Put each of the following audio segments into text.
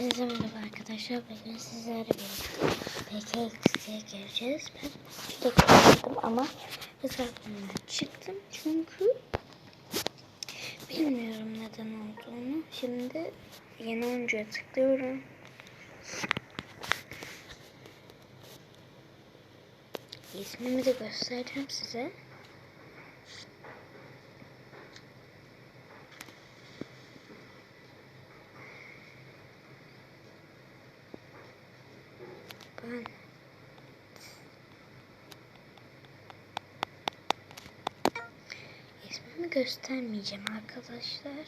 Hepinize merhaba arkadaşlar. Bugün sizlerle birlikte PKX'ye gireceğiz. Ben girdim ama hesabımdan çıktım. Çünkü bilmiyorum neden olduğunu. Şimdi yeni oyuncuya tıklıyorum. İsmimi de göstereceğim size. Ben ismimi göstermeyeceğim arkadaşlar.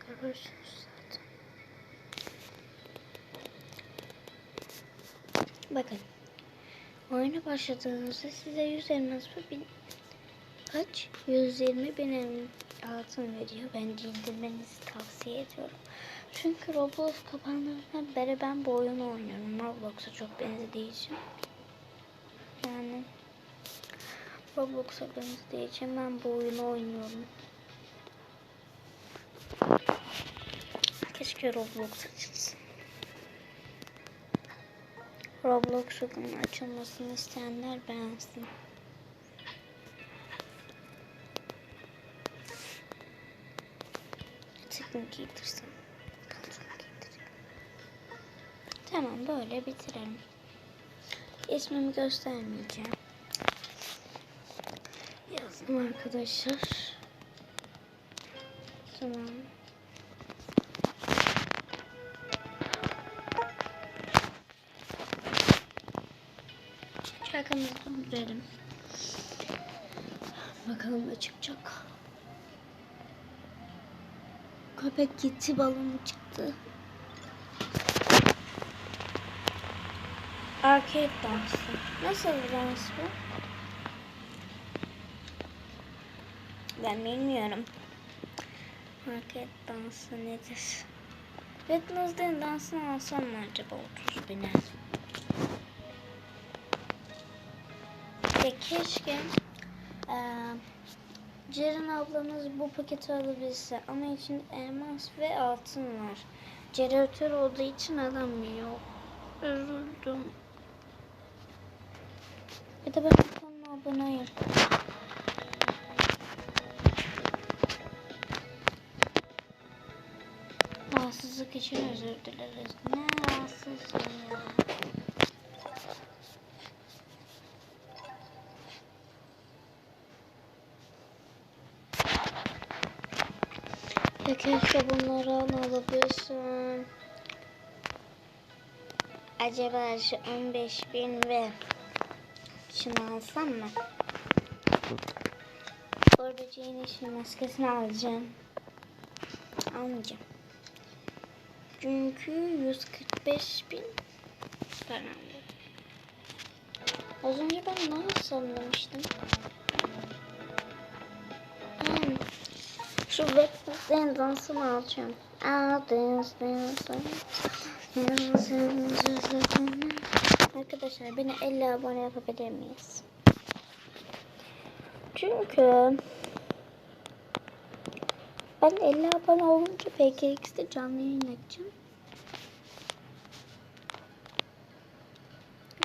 Görürsünüz zaten. Bakın. Oyuna başladığınızda size 100 elmas ve bin, kaç? 120 bin altın veriyor. Bence indirmenizi tavsiye ediyorum. Çünkü Roblox kapandığından beri ben bu oyunu oynuyorum. Roblox'a çok benzediği için. Yani Roblox'a benzediği için ben bu oyunu oynuyorum. Keşke Roblox açılsın. Roblox'un açılmasını isteyenler beğensin. Tıkını giydireyim. Tamam böyle bitirelim. İsmimi göstermeyeceğim. Yazdım arkadaşlar. Tamam. Şarkımızı döndürelim. Bakalım ne çıkacak. Köpek gitti balonu çıktı. Arcade dansı. Nasıl bir dans bu? Ben bilmiyorum. Arcade dansı nedir? Wednesday'in dansını alsam mı acaba 30 bine? Ya keşke eee Ceren ablamız bu paketi alabilse ama içinde elmas ve altın var. Jeneratör olduğu için alamıyor. Üzüldüm. Bir de ben bu kanala aboneyim. Rahatsızlık için özür dileriz. Ne rahatsızlığı ya. Ya keşke alabilsem. Acaba şu 15 bin ve şunu alsam mı? Orbacığın işin maskesini alacağım. Almayacağım. Çünkü 145 bin param yok. Az önce ben ne sanmıştım? Hmm. Şu web sitesinin dansını alacağım. Arkadaşlar beni 50 abone yapabilir miyiz? Çünkü ben 50 abone olunca PKX'de canlı yayın açacağım.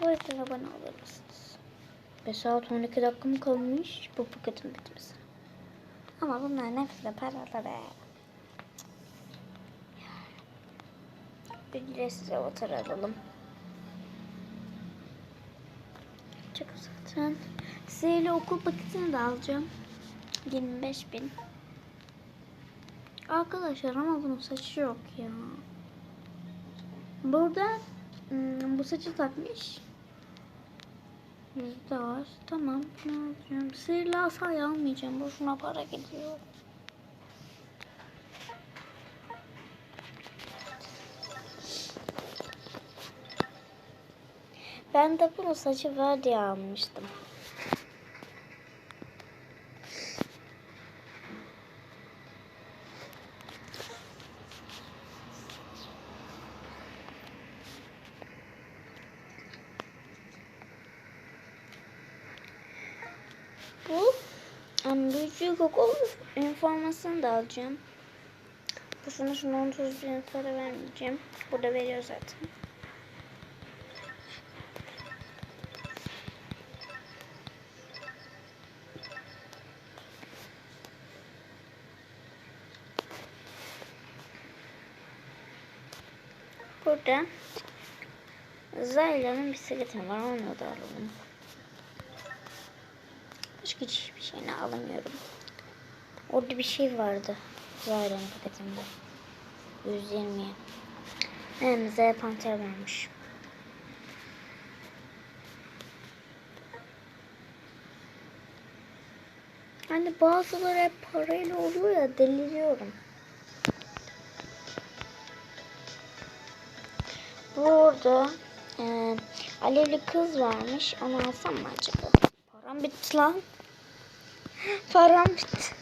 Bu yüzden abone olur musunuz? 5 saat 12 dakika mı kalmış bu paketin bitmesi? Ama bunların hepsi de paralı be. Ücretsiz avatar alalım. Çok zaten. Sihirli okul paketini de alacağım. 25 bin. Arkadaşlar ama bunun saçı yok ya. Burada hmm, bu saçı takmış. Yüzde var. Tamam. Ne alacağım? Sihirli asayı almayacağım. Boşuna para gidiyor. Ben de bunu saçı var almıştım. Bu okul informasını da alacağım. Şunu şunu 10 tuzluya para vermeyeceğim. Burada veriyor zaten. Burada Zayla'nın bisikleti var. Onu da alalım. Başka hiçbir şeyini alamıyorum. Orada bir şey vardı. Zayla'nın paketinde. 120'ye. Elimize panter vermiş. Hani bazıları hep parayla oluyor ya deliriyorum. Burada e, alevli kız varmış. Onu alsam mı acaba? Param bitti lan. Param bitti.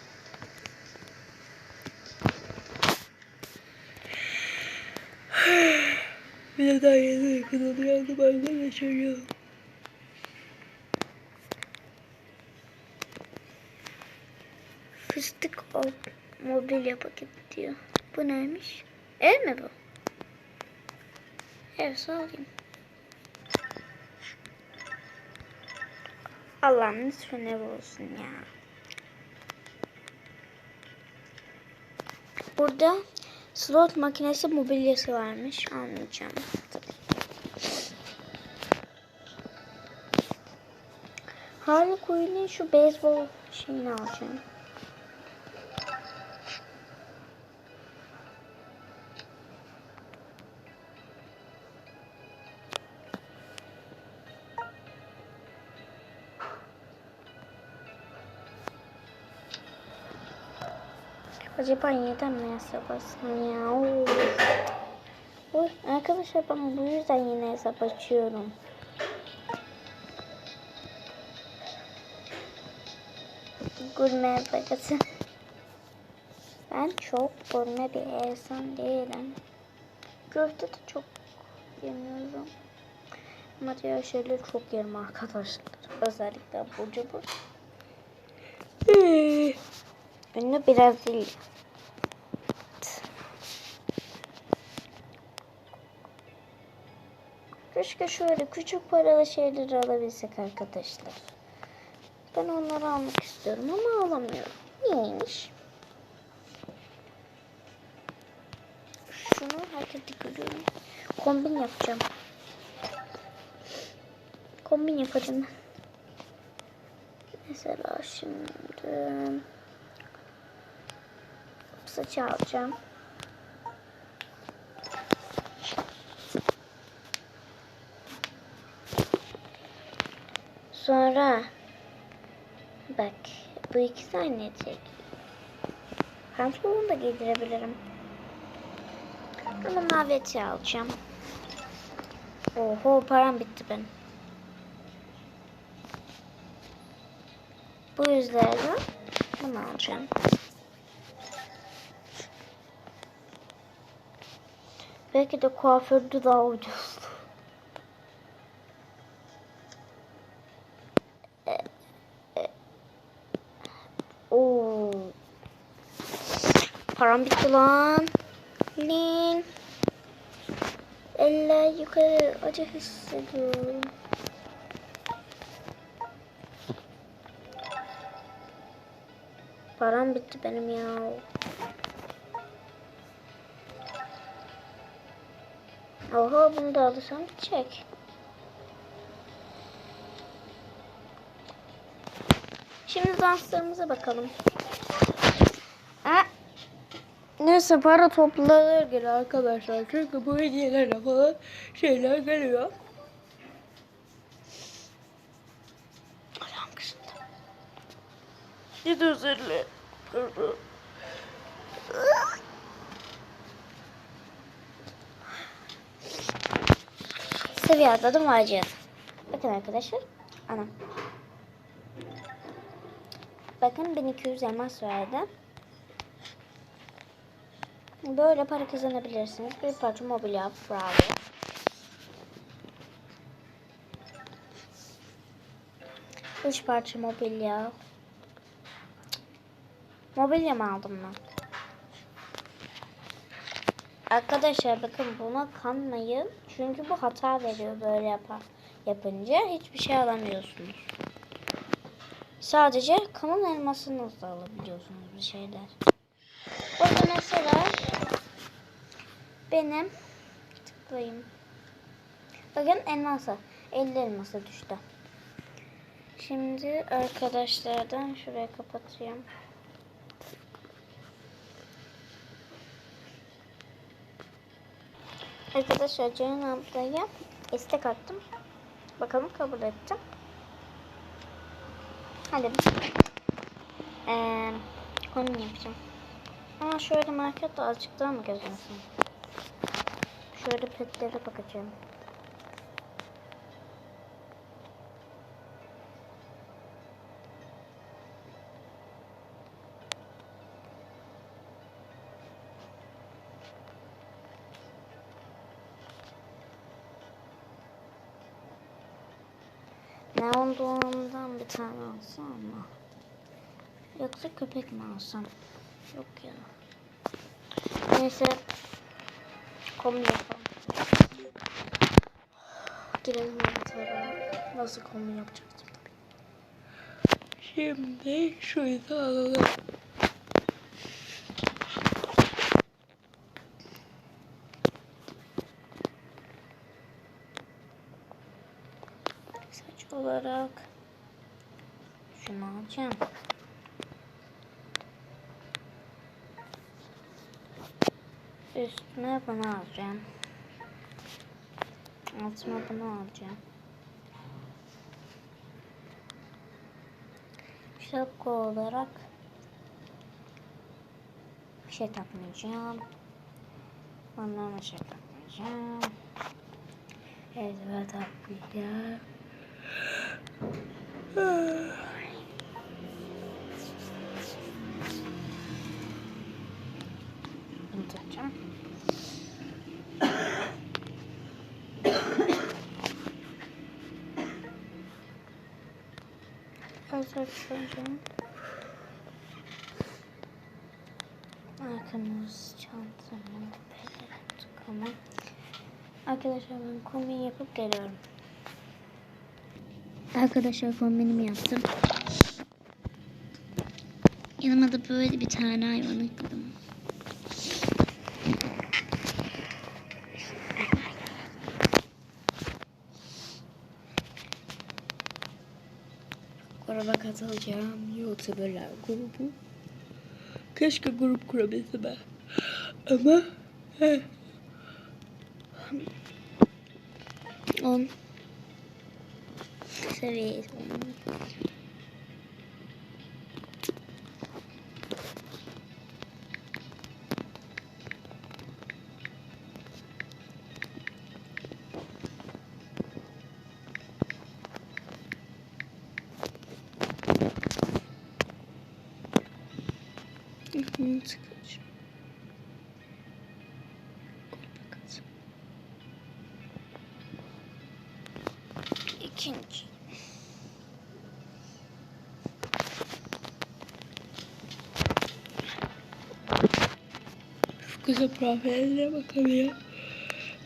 Bir daha yeni yakın uyandım. Ben de çocuğum. Fıstık ol mobilya paketi diyor. Bu neymiş? Ev mi bu? Ev alayım. Allah'ım lütfen ev olsun ya. Burada slot makinesi mobilyası varmış. Almayacağım. Tabii. Harley şu beyzbol şeyini alacağım. Acaba mi hesap açsam ya? Oy, arkadaşlar ben bu yüzden yine hesap açıyorum. Gurme bakası. Ben çok gurme bir insan değilim. Köfte de çok yemiyorum. Ama diğer şeyleri çok yerim arkadaşlar. Özellikle abur cubur. Ünlü Brezilya. Keşke şöyle küçük paralı şeyleri alabilsek arkadaşlar. Ben onları almak istiyorum ama alamıyorum. Niyeymiş? Şunu herkes görüyorum. Kombin yapacağım. Kombin yapacağım. Mesela şimdi saçı alacağım. Sonra bak bu ikisi aynı etek. Pantolonu da giydirebilirim. Ama mavi eteği alacağım. Oho param bitti benim. Bu yüzden bunu alacağım. Belki de kuaförde daha ucuz. Param bitti lan. Lin. Eller yukarı acı hissediyorum. Param bitti benim ya. Oha bunu da alırsam bitecek. Şimdi danslarımıza bakalım. Ha? Neyse para toplanır gene arkadaşlar. Çünkü bu hediyelerle falan şeyler geliyor. Git özürle. Seviye atladım varacağız. Bakın arkadaşlar. Anam. Bakın 1200 elmas verdi. Böyle para kazanabilirsiniz. Bir parça mobilya. Bravo. Üç parça mobilya. Mobilya mı aldım ben? Arkadaşlar bakın buna kanmayın. Çünkü bu hata veriyor böyle yapar. Yapınca hiçbir şey alamıyorsunuz. Sadece kanın elmasınızla alabiliyorsunuz bir şeyler. Burada mesela benim tıklayayım. Bakın elmasa. 50 elmasa düştü. Şimdi arkadaşlardan şuraya kapatayım. Arkadaşlar Ceyhun ablaya istek attım. Bakalım kabul ettim. Hadi. Ee, onu yapacağım. Ama şöyle markette azıcık daha mı gözünsün? Şöyle petlere bakacağım. Neon doğumdan bir tane alsam mı? Yoksa köpek mi alsam? Yok ya. Neyse. Kombi yapalım. Girelim inventara. Nasıl kombi yapacaktım tabii. Şimdi şunu da alalım. Saç olarak şunu alacağım. Üstüne bunu alacağım. Altıma bunu alacağım. Şapka olarak bir şey takmayacağım. Ondan şey takmayacağım. Eldiven takmayacağım. Bunu takacağım. Çocuğum. Arkamız çantamı, tıkamı. Arkadaşlar ben kombin yapıp geliyorum. Arkadaşlar kombinimi yaptım. Yanıma da böyle bir tane hayvan ekledim. Gruba katılacağım YouTuberlar grubu. Keşke grup kurabilsem ben. Ama eh, 10 seviye Bunu sıkacağım. İkinci. şu kızın profiline bakalım ya.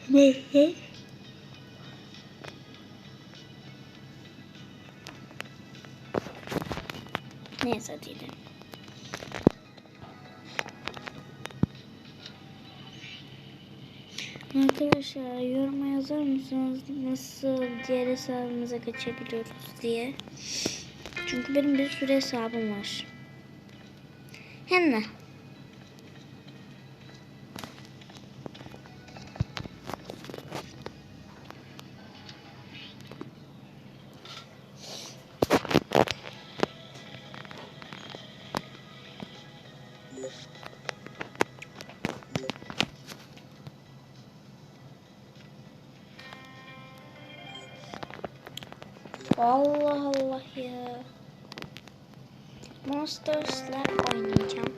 Mesela Neyse diyelim. Arkadaşlar yoruma yazar mısınız nasıl diğer hesabımıza geçebiliyoruz diye. Çünkü benim bir sürü hesabım var. Hem Monster Slap oynayacağım.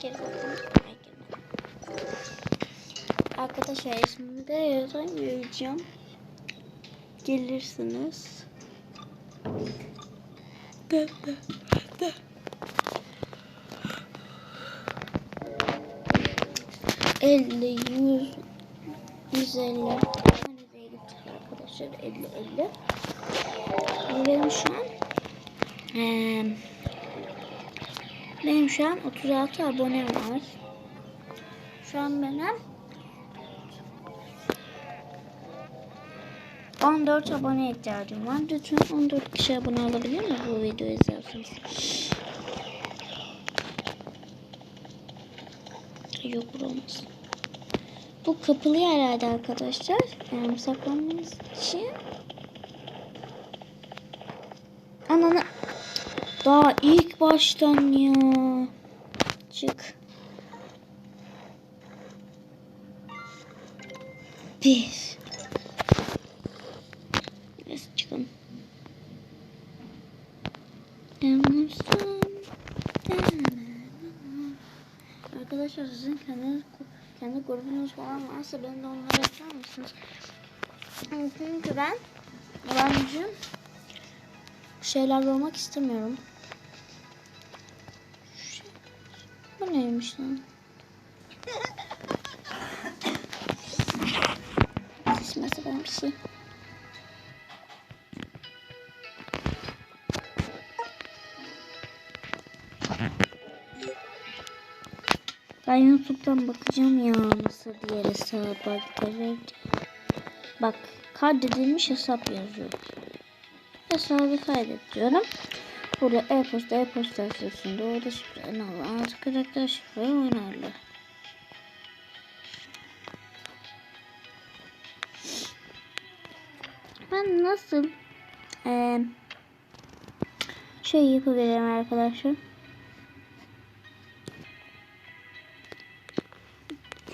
Geri bakalım. Arkadaşlar ismini de yazamayacağım. Gelirsiniz. da da da. 50, 100, 150. Nereye gitti arkadaşlar? 50, 50. Benim şu an benim şu an 36 abonem var. Şu an benim 14 abone ihtiyacım var. Lütfen 14 kişi abone olabilir mi bu videoyu izlerseniz? Yok olmaz. Bu kapılı herhalde arkadaşlar. Yani saklanmanız için. Ananı. Daha ilk baştan ya. Çık. Bir. Neyse çıkalım. Arkadaşlar sizin kendi kendi grubunuz falan varsa ben de onlara ekler misiniz? Çünkü ben yabancı şeyler olmak istemiyorum. Bu neymiş lan? Saçma sapan bir şey. Ben YouTube'dan bakacağım ya nasıl diğer hesaba giderek. Bak kaydedilmiş hesap yazıyor. Hesabı kaydet. Burada e-posta e-posta yazıyorsun. Orada şifre ne olur. Artık karakter şifre. Ben nasıl eee şey yapabilirim arkadaşlar?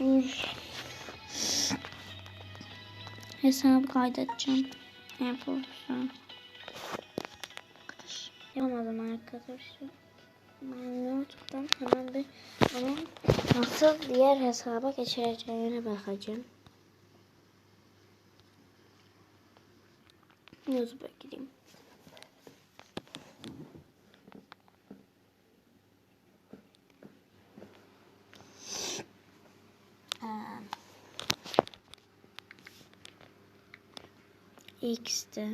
Dur. Hesabı kaydedeceğim. Yapılsın. Arkadaş. Yapamadım arkadaşlar. Ben YouTube'dan hemen bir onun nasıl diğer hesaba geçireceğine bakacağım. YouTube'a gideyim. Aa. X'de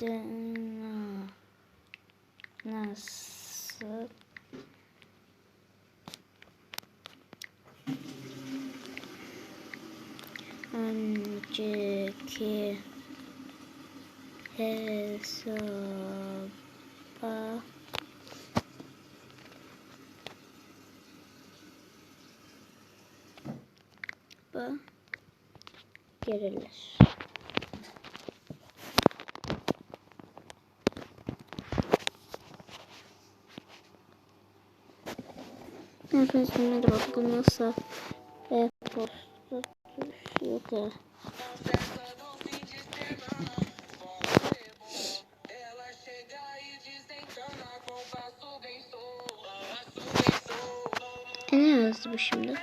Dına nasıl önceki hesaba bu girilir. Arkadaşlar hadi bakalım nasıl e-posta ya. E ne yazdı bu şimdi?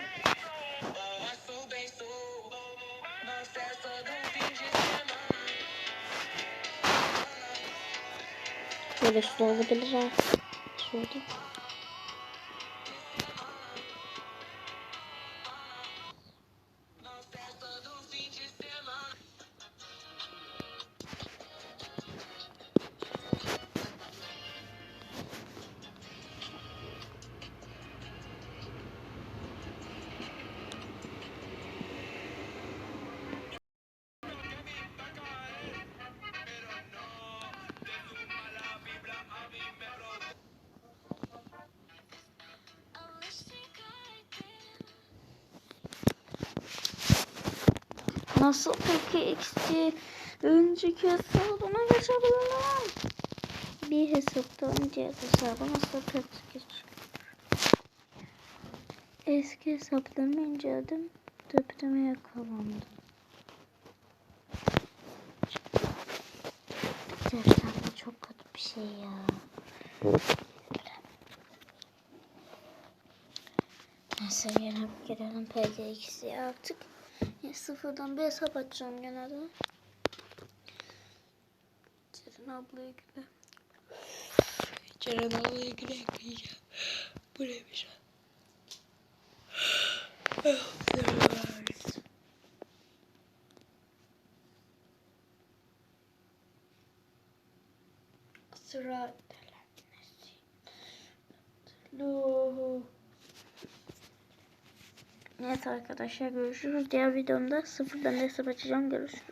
Böyle su olabilir ha. Şurada. Nasıl peki eksi önceki hesabına geçebilirim? Bir hesaptan diğer hesaba nasıl peki geç? Eski hesaplarımı inceledim. Depreme yakalandım. Gerçekten de çok kötü bir şey ya. Neyse yine girelim PG2'ye artık. Sıfırdan bir hesap açacağım gene de. Ceren ablaya güle. Ceren ablaya güle ekmeyeceğim. Bu neymiş? Sıra Lo. Evet arkadaşlar görüşürüz. Diğer videomda sıfırdan hesap açacağım. Görüşürüz.